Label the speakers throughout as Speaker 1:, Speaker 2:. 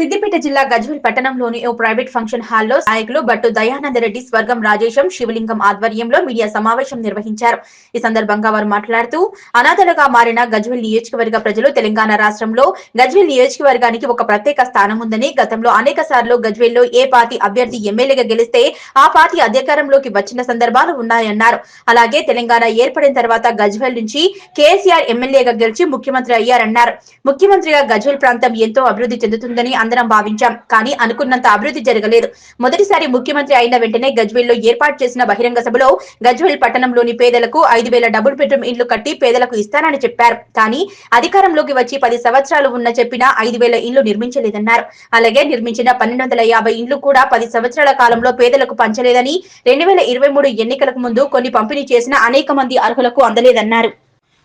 Speaker 1: సిద్దిపేట జిల్లా గజ్వేల్ పట్టణంలోని ఓ private function హాల్లో నాయకులు బట్టు దయానంద రెడ్డి స్వర్గం రాజేశం శివలింగం ఆధ్వర్యంలో మీడియా సమావేశం నిర్వహించారు. ఈ సందర్భంగా వారు మాట్లాడుతూ అనాథలుగా మారిన గజ్వేల్ నియోజకవర్గ ప్రజలు తెలంగాణ రాష్ట్రంలో గజ్వేల్ నియోజకవర్గానికి ఒక ప్రత్యేక స్థానం ఉందని గతంలో అనేక సార్లు గజ్వేల్లో ఏ పార్టీ అభ్యర్థి ఎమ్మెల్యేగా గెలిస్తే ఆ పార్టీ అధికారంలోకి వచ్చిన సందర్భాలు ఉన్నాయన్నారు. అలాగే తెలంగాణ ఏర్పడిన తర్వాత గజ్వేల్ నుంచి కేసీఆర్ ఎమ్మెల్యేగా గెలిచి ముఖ్యమంత్రి అయ్యారన్నారు. ముఖ్యమంత్రిగా గజ్వేల్ ప్రాంతం ఎంతో అభివృద్ధి చెందుతుందని అందరం భావించాం. కానీ అనుకున్నంత అభివృద్ధి జరగలేదు. మొదటిసారి ముఖ్యమంత్రి అయిన వెంటనే గజ్వేల్లో ఏర్పాటు చేసిన బహిరంగ సభలో గజ్వేల్ పట్టణంలోని పేదలకు ఐదు వేల డబుల్ బెడ్రూమ్ ఇండ్లు కట్టి పేదలకు ఇస్తానని చెప్పారు. కానీ అధికారంలోకి వచ్చి పది సంవత్సరాలు ఉన్న చెప్పిన ఐదు వేల ఇండ్లు నిర్మించలేదన్నారు. అలాగే నిర్మించిన పన్నెండు వందల యాభై ఇండ్లు కూడా పది సంవత్సరాల కాలంలో పేదలకు పంచలేదని రెండు వేల ఇరవై మూడు ఎన్నికలకు ముందు కొన్ని పంపిణీ చేసిన అనేక మంది అర్హులకు అందలేదన్నారు.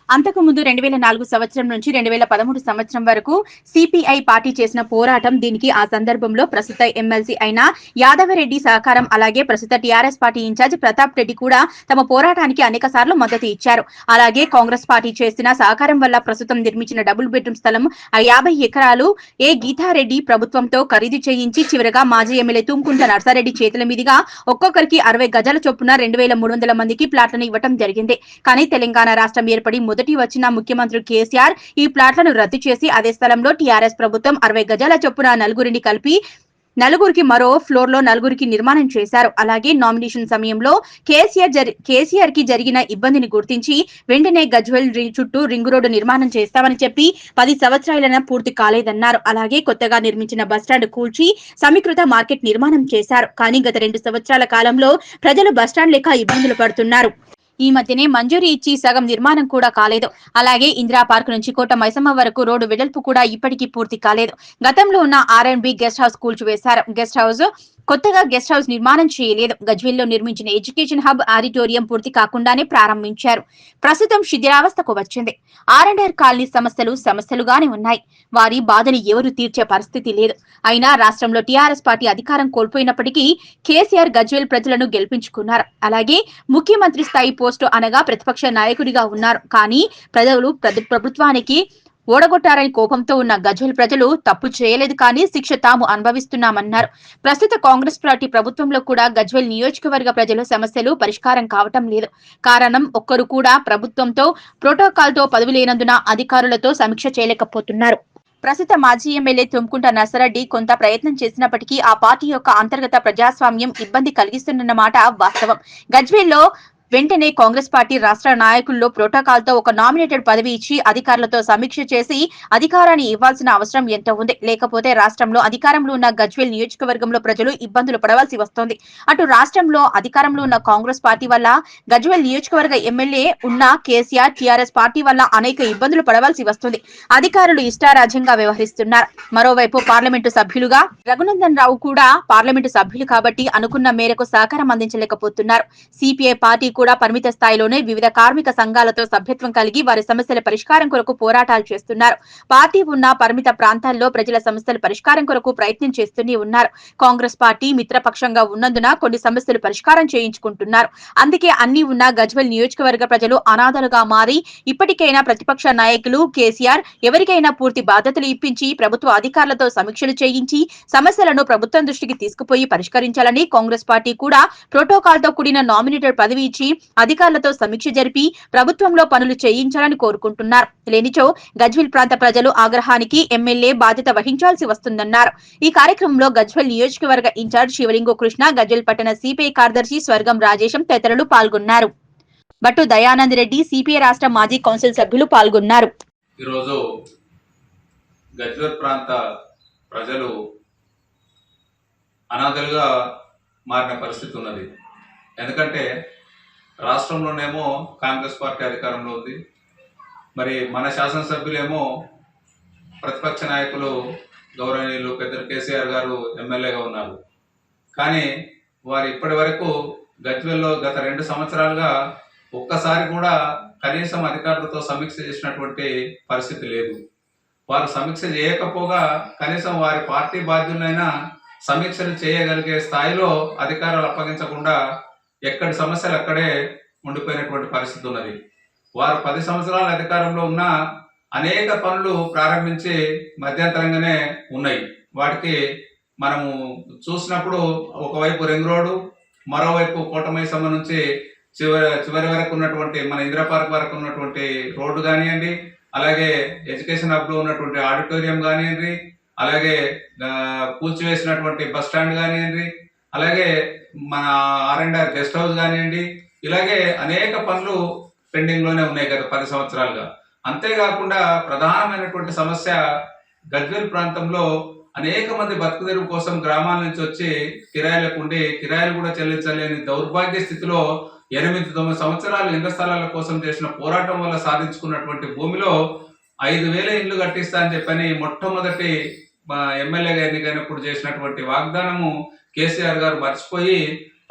Speaker 1: అంతకు ముందు రెండు వేల నాలుగు సంవత్సరం నుంచి రెండు వేల పదమూడు సంవత్సరం వరకు సిపిఐ పార్టీ చేసిన పోరాటం దీనికి ఆ సందర్భంలో ప్రస్తుత ఎమ్మెల్సీ అయిన యాదవరెడ్డి సహకారం అలాగే ప్రస్తుత TRS party in-charge Pratap Reddy కూడా తమ పోరాటానికి అనేక సార్లు మద్దతు ఇచ్చారు. అలాగే కాంగ్రెస్ పార్టీ చేసిన సహకారం వల్ల ప్రస్తుతం నిర్మించిన డబుల్ బెడ్రూమ్ స్థలం ఆ యాభై ఎకరాలు ఏ గీతారెడ్డి ప్రభుత్వంతో ఖరీదు చేయించి చివరగా మాజీ ఎమ్మెల్యే తుంకుంట నర్సారెడ్డి చేతుల మీదుగా ఒక్కొక్కరికి అరవై గజాల చొప్పున రెండు వేల మూడు వందల మందికి ప్లాట్లను ఇవ్వడం జరిగింది. కానీ తెలంగాణ రాష్ట్రం ఏర్పడి మొదటి వచ్చిన ముఖ్యమంత్రి కేసీఆర్ ఈ ప్లాట్లను రద్దు చేసి అదే స్థలంలో టీఆర్ఎస్ ప్రభుత్వం అరవై గజాల చొప్పున నలుగురిని కలిపి నలుగురికి మరో ఫ్లోర్లో నలుగురికి నిర్మాణం చేశారు. అలాగే నామినేషన్ సమయంలో కేసీఆర్ జరి- కేసీఆర్కి జరిగిన ఇబ్బందిని గుర్తించి వెంటనే గజ్వెల్ చుట్టూ రింగ్ రోడ్డు నిర్మాణం చేస్తామని చెప్పి పది సంవత్సరాలైనా పూర్తి కాలేదన్నారు. అలాగే కొత్తగా నిర్మించిన బస్టాండ్ కూల్చి సమీకృత మార్కెట్ నిర్మాణం చేశారు. కానీ గత రెండు సంవత్సరాల కాలంలో ప్రజలు బస్టాండ్ లేక ఇబ్బందులు పడుతున్నారు. ఈ మధ్యనే మంజూరీ ఇచ్చి సగం నిర్మాణం కూడా కాలేదు. అలాగే ఇందిరా పార్క్ నుంచి కోట మైసమ్మ వరకు రోడ్డు వెడల్పు కూడా ఇప్పటికీ పూర్తి కాలేదు. గతంలో ఉన్న R and B guest house కూల్చివేశారు. Guest house కొత్తగా గెస్ట్ హౌస్ నిర్మాణం చేయలేదు. గజ్వేల్లో నిర్మించిన ఎడ్యుకేషన్ హబ్ ఆడిటోరియం పూర్తి కాకుండానే ప్రారంభించారు. ప్రస్తుతం శిథిరావస్థకు వచ్చింది. ఆర్ అండ్ ఆర్ కాలనీ సమస్యలు సమస్యలుగానే ఉన్నాయి. వారి బాధని ఎవరు తీర్చే పరిస్థితి లేదు. అయినా రాష్ట్రంలో టీఆర్ఎస్ పార్టీ అధికారం కోల్పోయినప్పటికీ కేసీఆర్ గజ్వేల్ ప్రజలను గెలిపించుకున్నారు. అలాగే ముఖ్యమంత్రి స్థాయి పోస్టు అనగా ప్రతిపక్ష నాయకుడిగా ఉన్నారు. కానీ ప్రజలు ప్ర- ప్రభుత్వానికి ఓడగొట్టారని కోపంతో ఉన్న గజ్వెల్ ప్రజలు తప్పు చేయలేదు కానీ శిక్ష తాము అనుభవిస్తున్నామన్నారు. ప్రస్తుత కాంగ్రెస్ పార్టీ ప్రభుత్వంలో కూడా గజ్వెల్ నియోజకవర్గ ప్రజల సమస్యలు పరిష్కారం కావటం లేదు. కారణం ఒక్కరు కూడా ప్రభుత్వంతో ప్రోటోకాల్తో పదవి లేనందున అధికారులతో సమీక్ష చేయలేకపోతున్నారు. ప్రస్తుత మాజీ ఎమ్మెల్యే తుమ్కుంట నర్సరెడ్డి కొంత ప్రయత్నం చేసినప్పటికీ ఆ పార్టీ యొక్క అంతర్గత ప్రజాస్వామ్యం ఇబ్బంది కలిగిస్తున్నమాట వాస్తవం. గజ్వేల్లో వెంటనే కాంగ్రెస్ పార్టీ రాష్ట్ర నాయకుల్లో ప్రోటోకాల్తో ఒక నామినేటెడ్ పదవి ఇచ్చి అధికారులతో సమీక్ష చేసి అధికారాన్ని ఇవ్వాల్సిన అవసరం ఎంత ఉంది? లేకపోతే రాష్ట్రంలో అధికారంలో ఉన్న గజ్వేల్ నియోజకవర్గంలో ప్రజలు ఇబ్బందులు పడవలసి వస్తోంది. అటు రాష్ట్రంలో అధికారంలో ఉన్న కాంగ్రెస్ పార్టీ వల్ల గజ్వేల్ నియోజకవర్గ ఎమ్మెల్యే ఉన్న కేసీఆర్ టీఆర్ఎస్ పార్టీ వల్ల అనేక ఇబ్బందులు పడవలసి వస్తుంది. అధికారులు ఇష్టారాజ్యంగా వ్యవహరిస్తున్నారు. మరోవైపు పార్లమెంటు సభ్యులుగా రఘునందన్ రావు కూడా పార్లమెంటు సభ్యులు కాబట్టి అనుకున్న మేరకు సహకారం అందించలేకపోతున్నారు. సిపిఐ పార్టీ కూడా పరిమిత స్థాయిలోనే వివిధ కార్మిక సంఘాలతో సభ్యత్వం కలిగి వారి సమస్యల పరిష్కారం కొరకు పోరాటాలు చేస్తున్నారు. పార్టీ ఉన్న పరిమిత ప్రాంతాల్లో ప్రజల సమస్యల పరిష్కారం కొరకు ప్రయత్నం చేస్తూనే ఉన్నారు. కాంగ్రెస్ పార్టీ మిత్రపక్షంగా ఉన్నందున కొన్ని సమస్యలు పరిష్కారం చేయించుకుంటున్నారు. అందుకే అన్ని ఉన్న గజ్వెల్ నియోజకవర్గ ప్రజలు అనాథలుగా మారి ఇప్పటికైనా ప్రతిపక్ష నాయకులు కేసీఆర్ ఎవరికైనా పూర్తి బాధ్యతలు ఇప్పించి ప్రభుత్వ అధికారులతో సమీక్షలు చేయించి సమస్యలను ప్రభుత్వం దృష్టికి తీసుకుపోయి పరిష్కరించాలని కాంగ్రెస్ పార్టీ కూడా ప్రోటోకాల్తో కూడిన నామినేటెడ్ పదవి ఇచ్చి అధికారులతో సమీక్ష జరిపి ప్రభుత్వంలో పనులు చేయించాలని కోరుకుంటున్నారు. లేనిచో గజ్వెల్ ప్రాంత ప్రజలు ఆగ్రహానికి ఎమ్మెల్యే బాధ్యత వహించాల్సి వస్తుందన్నారు. ఈ కార్యక్రమంలో గజ్వెల్ నియోజకవర్గ ఇన్ఛార్జ్ శివలింగు కృష్ణ గజ్వెల్ పట్టణ సిపిఐ కార్యదర్శి స్వర్గం రాజేశం తదితరులు పాల్గొన్నారు. బట్టు దయానంద్ రెడ్డి సిపిఐ రాష్ట్ర మాజీ కౌన్సిల్ సభ్యులు పాల్గొన్నారు.
Speaker 2: ఈరోజు గజ్వేల్ ప్రాంత ప్రజలు అనాథలుగా మారిన పరిస్థితి ఉన్నది. ఎందుకంటే రాష్ట్రంలోనేమో కాంగ్రెస్ పార్టీ అధికారంలో ఉంది. మరి మన శాసనసభ్యులేమో ప్రతిపక్ష నాయకులు గౌరవనీయులు పెద్దలు కేసీఆర్ గారు ఎమ్మెల్యేగా ఉన్నారు. కానీ వారు ఇప్పటి వరకు గజ్వేల్లో గత రెండు సంవత్సరాలుగా ఒక్కసారి కూడా కనీసం అధికారులతో సమీక్ష చేసినటువంటి పరిస్థితి లేదు. వారు సమీక్ష చేయకపోగా కనీసం వారి పార్టీ బాధ్యులైనా సమీక్షలు చేయగలిగే స్థాయిలో అధికారాలు అప్పగించకుండా ఎక్కడి సమస్యలు అక్కడే ఉండిపోయినటువంటి పరిస్థితి ఉన్నది. వారు పది సంవత్సరాల అధికారంలో ఉన్న అనేక పనులు ప్రారంభించి మధ్యంతరంగానే ఉన్నాయి. వాటికి మనము చూసినప్పుడు ఒకవైపు రింగ్ రోడ్డు మరోవైపు కోటమైసమ్మ నుంచి చివరి చివరి వరకు ఉన్నటువంటి మన ఇందిరా పార్క్ వరకు ఉన్నటువంటి రోడ్డు కానివ్వండి అలాగే ఎడ్యుకేషన్ హబ్లో ఉన్నటువంటి ఆడిటోరియం కానివ్వండి అలాగే కూల్చివేసినటువంటి బస్ స్టాండ్ కానివ్వండి అలాగే మన R and R guest house కానివ్వండి ఇలాగే అనేక పనులు పెండింగ్లోనే ఉన్నాయి గత పది సంవత్సరాలుగా. అంతేకాకుండా ప్రధానమైనటువంటి సమస్య గజ్వేల్ ప్రాంతంలో అనేక మంది బతుకుదెరువు కోసం గ్రామాల నుంచి వచ్చి కిరాయిలకు ఉండి కిరాయిలు కూడా చెల్లించలేని దౌర్భాగ్య స్థితిలో ఎనిమిది తొమ్మిది సంవత్సరాలు ఇళ్ళ స్థలాల కోసం చేసిన పోరాటం వల్ల సాధించుకున్నటువంటి భూమిలో ఐదు వేల ఇండ్లు కట్టిస్తా అని చెప్పని మొట్టమొదటి మా ఎమ్మెల్యేగా ఎన్నికైనప్పుడు చేసినటువంటి వాగ్దానము కేసీఆర్ గారు మర్చిపోయి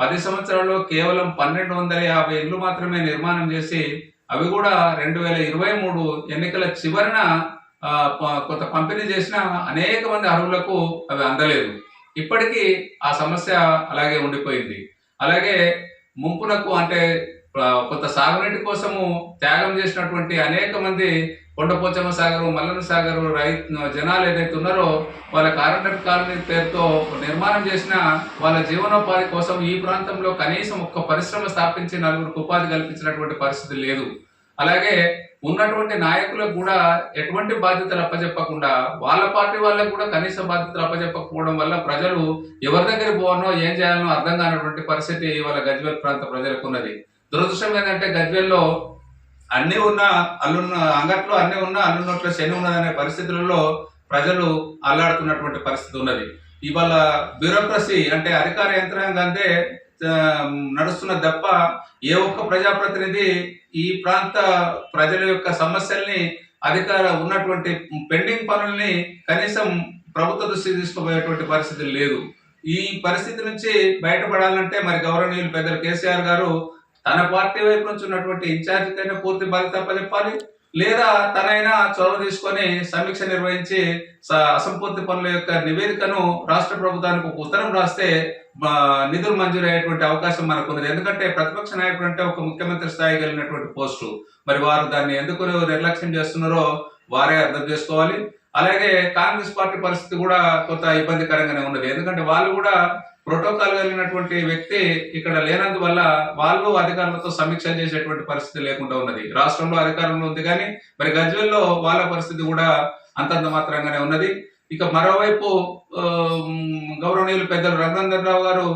Speaker 2: పది సంవత్సరాల్లో కేవలం పన్నెండు వందల యాభై ఇండ్లు మాత్రమే నిర్మాణం చేసి అవి కూడా రెండు వేల ఇరవై మూడు ఎన్నికల చివరన ప- కొంత పంపిణీ చేసిన అనేక మంది అర్హులకు అవి అందలేదు. ఇప్పటికీ ఆ సమస్య అలాగే ఉండిపోయింది. అలాగే ముంపునకు అంటే కొంత సాగునీటి కోసము త్యాగం చేసినటువంటి అనేక మంది కొండపోచమ్మ సాగరు మల్లన సాగరు రైతు జనాలు ఏదైతే ఉన్నారో వాళ్ళ కార్పొరేట్ కాలనీ పేరుతో నిర్మాణం చేసిన వాళ్ళ జీవనోపాధి కోసం ఈ ప్రాంతంలో కనీసం ఒక్క పరిశ్రమ స్థాపించి నలుగురికి ఉపాధి కల్పించినటువంటి పరిస్థితి లేదు. అలాగే ఉన్నటువంటి నాయకులకు కూడా ఎటువంటి బాధ్యతలు అప్పచెప్పకుండా వాళ్ళ పార్టీ వాళ్ళకు కూడా కనీస బాధ్యతలు అప్పచెప్పకపోవడం వల్ల ప్రజలు ఎవరి దగ్గర పోవనో ఏం చేయాలనో అర్థం కానటువంటి పరిస్థితి ఇవాళ గజ్వేల్ ప్రాంత ప్రజలకు ఉన్నది. దురదృష్టం ఏంటంటే గజ్వేల్లో అన్ని ఉన్న అల్లున్న అంగట్లో అన్ని ఉన్న అల్లున్నట్లు శని ఉన్నదనే పరిస్థితులలో ప్రజలు అల్లాడుతున్నటువంటి పరిస్థితి ఉన్నది. ఇవాళ బ్యూరోక్రసీ అంటే అధికార యంత్రాంగం ఆ, నడుస్తున్న తప్ప ఏ ఒక్క ప్రజాప్రతినిధి ఈ ప్రాంత ప్రజల యొక్క సమస్యల్ని అధికార ఉన్నటువంటి పెండింగ్ పనుల్ని కనీసం ప్రభుత్వ దృష్టి తీసుకుపోయేటువంటి పరిస్థితి లేదు. ఈ పరిస్థితి నుంచి బయటపడాలంటే మరి గౌరవనీయులు పెద్దలు కేసీఆర్ గారు తన పార్టీ వైపు నుంచి ఉన్నటువంటి ఇన్ఛార్జికైనా పూర్తి బాధ్యత చెప్పాలి లేదా తనైనా చొరవ తీసుకొని సమీక్ష నిర్వహించి అసంపూర్తి పనుల యొక్క నివేదికను రాష్ట్ర ప్రభుత్వానికి ఒక ఉత్తరం రాస్తే నిధులు మంజూరు అయ్యేటువంటి అవకాశం మనకు ఉన్నది. ఎందుకంటే ప్రతిపక్ష నాయకుడు అంటే ఒక ముఖ్యమంత్రి స్థాయి కలిగినటువంటి పోస్టు. మరి వారు దాన్ని ఎందుకు నిర్లక్ష్యం చేస్తున్నారో వారే అర్థం చేసుకోవాలి. అలాగే కాంగ్రెస్ పార్టీ పరిస్థితి కూడా కొంత ఇబ్బందికరంగానే ఉన్నది. ఎందుకంటే వాళ్ళు కూడా ప్రోటోకాల్ కలిగినటువంటి వ్యక్తి ఇక్కడ లేనందువల్ల వాళ్ళు అధికారులతో సమీక్ష చేసేటువంటి పరిస్థితి లేకుండా ఉన్నది. రాష్ట్రంలో అధికారంలో ఉంది కానీ మరి గజ్వెల్లో వాళ్ళ పరిస్థితి కూడా అంతంత మాత్రంగానే ఉన్నది. ఇక మరోవైపు గౌరవనీయులు పెద్దలు రఘునందన్ రావు గారు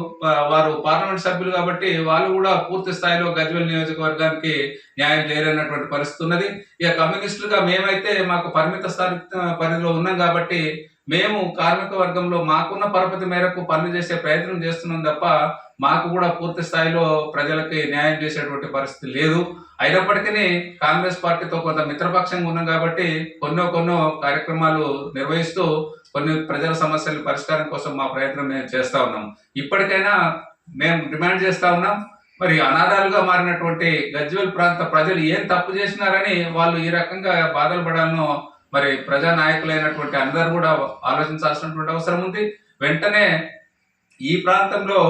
Speaker 2: వారు పార్లమెంట్ సభ్యులు కాబట్టి వాళ్ళు కూడా పూర్తి స్థాయిలో గజ్వెల్ నియోజకవర్గానికి న్యాయం చేయలేనటువంటి పరిస్థితి ఉన్నది. ఇక కమ్యూనిస్టులుగా మేమైతే మాకు పరిమిత స్థాయి పరిధిలో ఉన్నాం కాబట్టి మేము కార్మిక వర్గంలో మాకున్న పరపతి మేరకు పనులు చేసే ప్రయత్నం చేస్తున్నాం తప్ప మాకు కూడా పూర్తి స్థాయిలో ప్రజలకి న్యాయం చేసేటువంటి పరిస్థితి లేదు. అయినప్పటికీ కాంగ్రెస్ పార్టీతో కొంత మిత్రపక్షంగా ఉన్నాం కాబట్టి కొన్నో కొన్నో కార్యక్రమాలు నిర్వహిస్తూ కొన్ని ప్రజల సమస్యల పరిష్కారం కోసం మా ప్రయత్నం మేము చేస్తా ఉన్నాం. ఇప్పటికైనా మేము డిమాండ్ చేస్తా ఉన్నాం. మరి అనాథాలుగా మారినటువంటి గజ్వేల్ ప్రాంత ప్రజలు ఏం తప్పు చేసినారని వాళ్ళు ఈ రకంగా బాధలు పడాలనో మరి ప్రజా నాయకులైనటువంటి అందరూ కూడా ఆలోచించాల్సినటువంటి అవసరం ఉంది. వెంటనే ఈ ప్రాంతంలో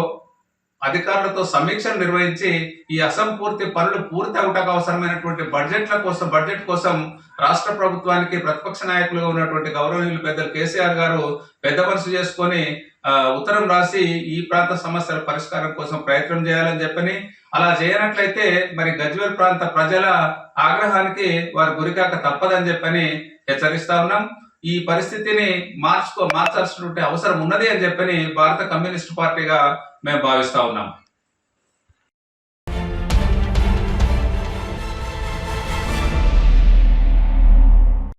Speaker 2: అధికారులతో సమీక్షలు నిర్వహించి ఈ అసంపూర్తి పనులు పూర్తి అవటానికి అవసరమైనటువంటి బడ్జెట్ల కోసం బడ్జెట్ కోసం రాష్ట్ర ప్రభుత్వానికి ప్రతిపక్ష నాయకులుగా ఉన్నటువంటి గౌరవనీయులు పెద్దలు కేసీఆర్ గారు పెద్ద మనసు చేసుకొని ఉత్తరం రాసి ఈ ప్రాంత సమస్యల పరిష్కారం కోసం ప్రయత్నం చేయాలని చెప్పని అలా చేయనట్లయితే మరి గజ్వేల్ ప్రాంత ప్రజల ఆగ్రహానికి వారు గురికాక తప్పదని చెప్పని హెచ్చరిస్తా ఉన్నాం. ఈ పరిస్థితిని మార్చుకో మార్చాల్సినటువంటి అవసరం ఉన్నది అని చెప్పని భారత కమ్యూనిస్ట్ పార్టీగా మేము భావిస్తా ఉన్నాం.